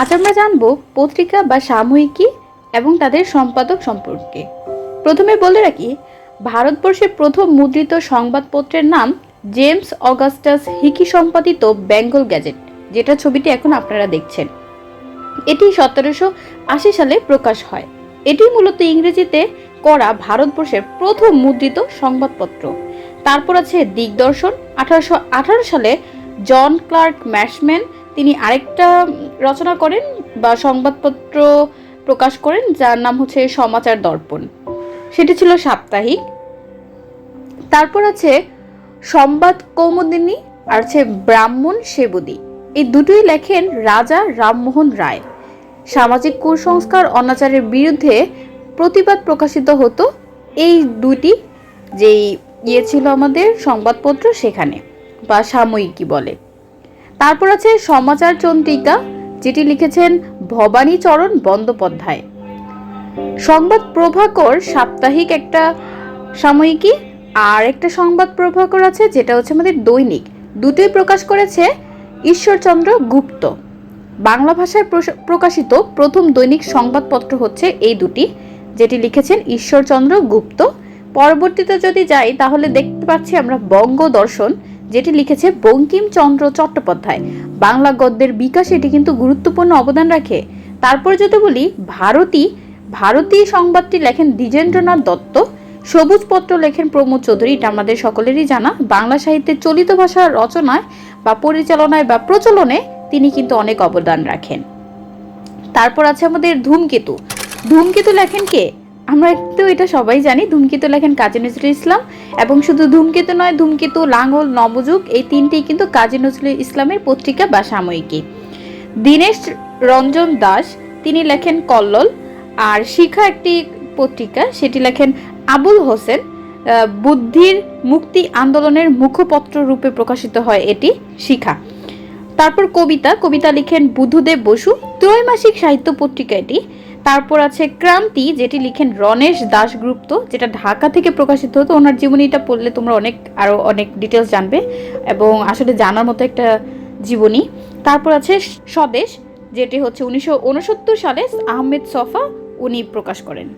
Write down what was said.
আজ আমরা জানব পত্রিকা বা সাময়িকী এবং তাদের সম্পাদক সম্পর্কে। প্রথমে বলে রাখি, ভারতবর্ষের প্রথম মুদ্রিত সংবাদপত্রের নাম জেমস অগাস্টাস হিকি সম্পাদিত বেঙ্গল গ্যাজেট, যেটা ছবিটি এখন আপনারা দেখছেন। এটি সতেরোশো আশি সালে প্রকাশ হয়। এটি মূলত ইংরেজিতে করা ভারতবর্ষের প্রথম মুদ্রিত সংবাদপত্র। তারপর আছে দিগদর্শন, আঠারোশো আঠারো সালে জন ক্লার্ক ম্যাশম্যান তিনি আরেকটা রচনা করেন বা সংবাদপত্র প্রকাশ করেন, যার নাম হচ্ছে সমাচার দর্পণ। সেটি ছিল সাপ্তাহিক। তারপর আছে সংবাদ কৌমুদিনী আর আছে ব্রাহ্মণ সেবদী এই দুটোই লেখেন রাজা রামমোহন রায়। সামাজিক কুসংস্কার অনাচারের বিরুদ্ধে প্রতিবাদ প্রকাশিত হতো। এই দুটি যেই ইয়ে ছিল আমাদের সংবাদপত্র সেখানে, বা সাময়িকী বলে। তারপর আছে সমাচার চন্দ্রিকা, যেটি লিখেছেন ভবানীচরণ বন্দ্যোপাধ্যায়। সংবাদ প্রভাকর সাপ্তাহিক একটা সাময়িকী, আর একটা সংবাদ প্রভাকর আছে, যেটা হচ্ছে আমাদের দৈনিক। দুটোই প্রকাশ করেছে ঈশ্বরচন্দ্র গুপ্ত। বাংলা ভাষায় প্রকাশিত প্রথম দৈনিক সংবাদপত্র হচ্ছে এই দুটি, যেটি লিখেছেন ঈশ্বরচন্দ্র গুপ্ত। পরবর্তীতে যদি যাই, তাহলে দেখতে পাচ্ছি আমরা বঙ্গ দর্শন যেটি লিখেছে বঙ্কিমচন্দ্র চট্টোপাধ্যায়। বাংলা গদ্যের বিকাশে এটি কিন্তু গুরুত্বপূর্ণ অবদান রাখে। তারপর যদি বলি, ভারতী ভারতী সংবাদটি লেখেন দ্বিজেন্দ্রনাথ দত্ত। সবুজ পত্র লেখেন প্রমোদ চৌধুরী। এটা আমাদের সকলেরই জানা। বাংলা সাহিত্যের চলিত ভাষার রচনায় বা পরিচালনায় বা প্রচলনে তিনি কিন্তু অনেক অবদান রাখেন। তারপর আছে আমাদের ধূমকেতু। ধূমকেতু লেখেন কে? আমরা তো এটা সবাই জানি, ধূমকেতু লেখেন কাজী নজরুল ইসলাম এবং শুধু ধূমকেতু নয়, ধূমকেতু, লাঙ্গল, নবযুগ, এই তিনটি কিন্তু কাজী নজরুল ইসলামের পত্রিকা বা সাময়িকী। দীনেশ রঞ্জন দাস, তিনি লেখেন কল্লোল, আর শিখা একটি পত্রিকা, সেটি লেখেন আবুল হোসেন বুদ্ধির মুক্তি আন্দোলনের মুখপত্র রূপে প্রকাশিত হয় এটি, শিখা। তারপর কবিতা কবিতা লিখেন বুদ্ধদেব বসু, ত্রৈমাসিক সাহিত্য পত্রিকা এটি তারপর আছে ক্রান্তি, যেটি লিখেন রণেশ দাশগুপ্ত, যেটা ঢাকা থেকে প্রকাশিত হতো। ওনার জীবনীটা পড়লে তোমরা অনেক আরও অনেক ডিটেলস জানবে এবং আসলে জানার মতো একটা জীবনী। তারপর আছে স্বদেশ, যেটি হচ্ছে উনিশশো উনসত্তর সালে আহমেদ সফা উনি প্রকাশ করেন।